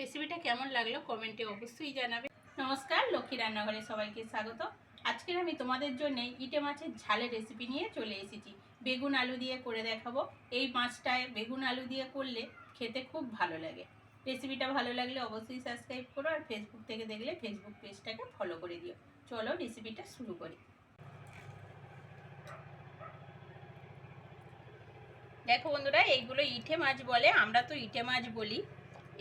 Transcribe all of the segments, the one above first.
রেসিপিটা কেমন লাগল কমেন্টে অবশ্যই জানাবে। নমস্কার, লক্ষ্মী রান্নাঘরে সবাইকে স্বাগত। আজকের আমি তোমাদের জন্য ইটে মাছের ঝালের রেসিপি নিয়ে চলে এসেছি। বেগুন আলু দিয়ে করে দেখাবো। এই মাছটায় বেগুন আলু দিয়ে করলে খেতে খুব ভালো লাগে। রেসিপিটা ভালো লাগলে অবশ্যই সাবস্ক্রাইব করো আর ফেসবুক থেকে দেখলে ফেসবুক পেজটাকে ফলো করে দিও। চলো রেসিপিটা শুরু করি। দেখো বন্ধুরা, এইগুলো ইটে মাছ বলে, আমরা তো ইটে মাছ বলি।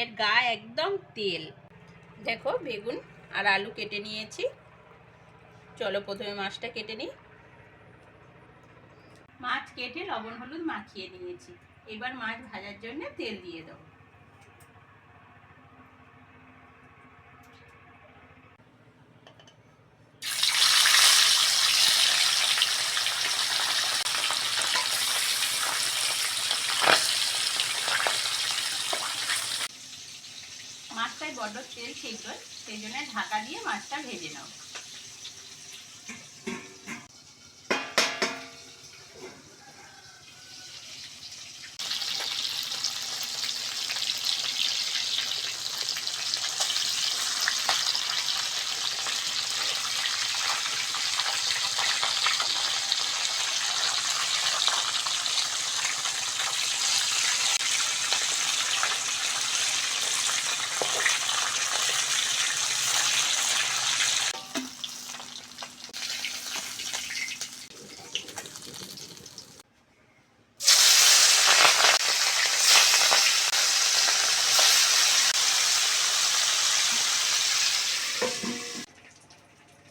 এর গা একদম তেল। দেখো, বেগুন আর আলু কেটে নিয়েছি। চলো প্রথমে মাছটা কেটে নিই। মাছ কেটে লবণ হলুদ মাখিয়ে নিয়েছি। এবার মাছ ভাজার জন্য তেল দিয়ে দেবো মাছটায় বড্ড তেল ছিল সেই জন্য ঢাকা দিয়ে মাছটা ভেজে নাও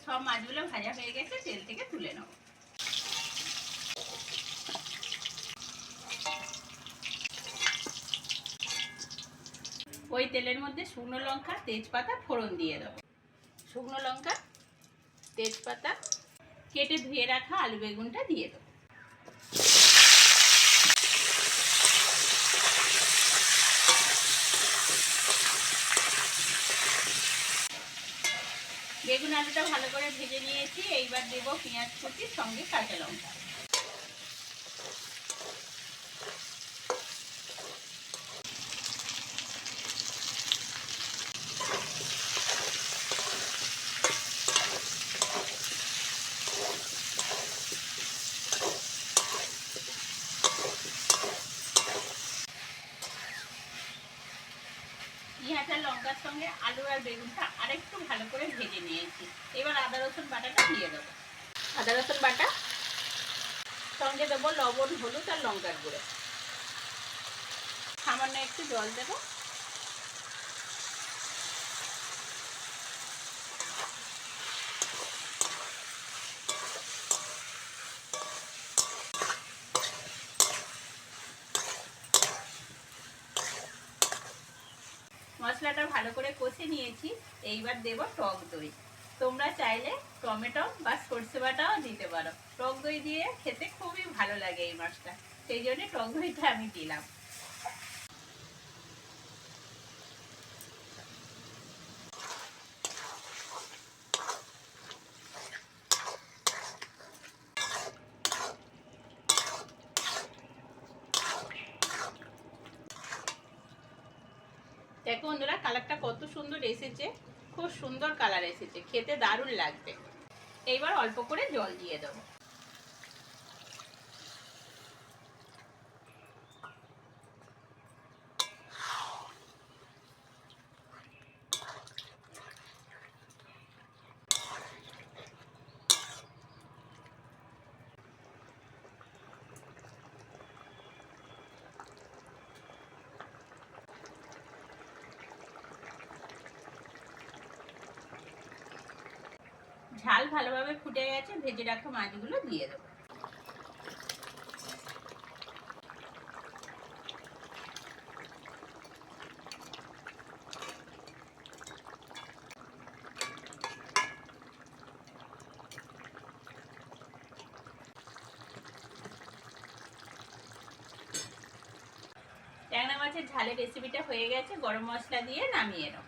সব মাছগুলো ভাজা হয়ে গেছে, তেল থেকে তুলে নেব। ওই তেলের মধ্যে শুকনো লঙ্কা, তেজপাতা, ফোড়ন দিয়ে দেবো। শুকনো লঙ্কা, তেজপাতা, কেটে ধুয়ে রাখা আলু বেগুনটা দিয়ে দেবো। বেগুন আলুটা ভালো করে ভেজে নিয়েছি এইবার দেবো পেঁয়াজ কুচি সঙ্গে কাঁচা লঙ্কা। পেঁয়াজ সঙ্গে আলু আর বেগুনটা আরেকটু ভালো করে ভেজে নিয়েছি। এবার আদা, রসুন বাটাটা দিয়ে দেবো। আদা, রসুন বাটা, সঙ্গে দেবো লবণ, হলুদ আর লঙ্কার গুঁড়ো। সামান্য একটু জল দেবো। মশলাটা ভালো করে কষে নিয়েছি, এইবার দেব টক দই। তোমরা চাইলে টমেটো বা সর্ষে বাটাও দিতে পারো। টক দই দিয়ে খেতে খুবই ভালো লাগে এই মাছটা। সেই জন্য টক দইটা আমি দিলাম। দেখো বন্ধুরা, কালারটা কত সুন্দর এসেছে। খুব সুন্দর কালার এসেছে। খেতে দারুণ লাগবে। এইবার অল্প করে জল দিয়ে দেবো। ঝাল ভালোভাবে ফুটে গেছে, ভেজে রাখা মাছগুলো দিয়ে দেবো। ট্যাংরা মাছের ঝালের রেসিপিটা হয়ে গেছে, গরম মশলা দিয়ে নামিয়ে নেব।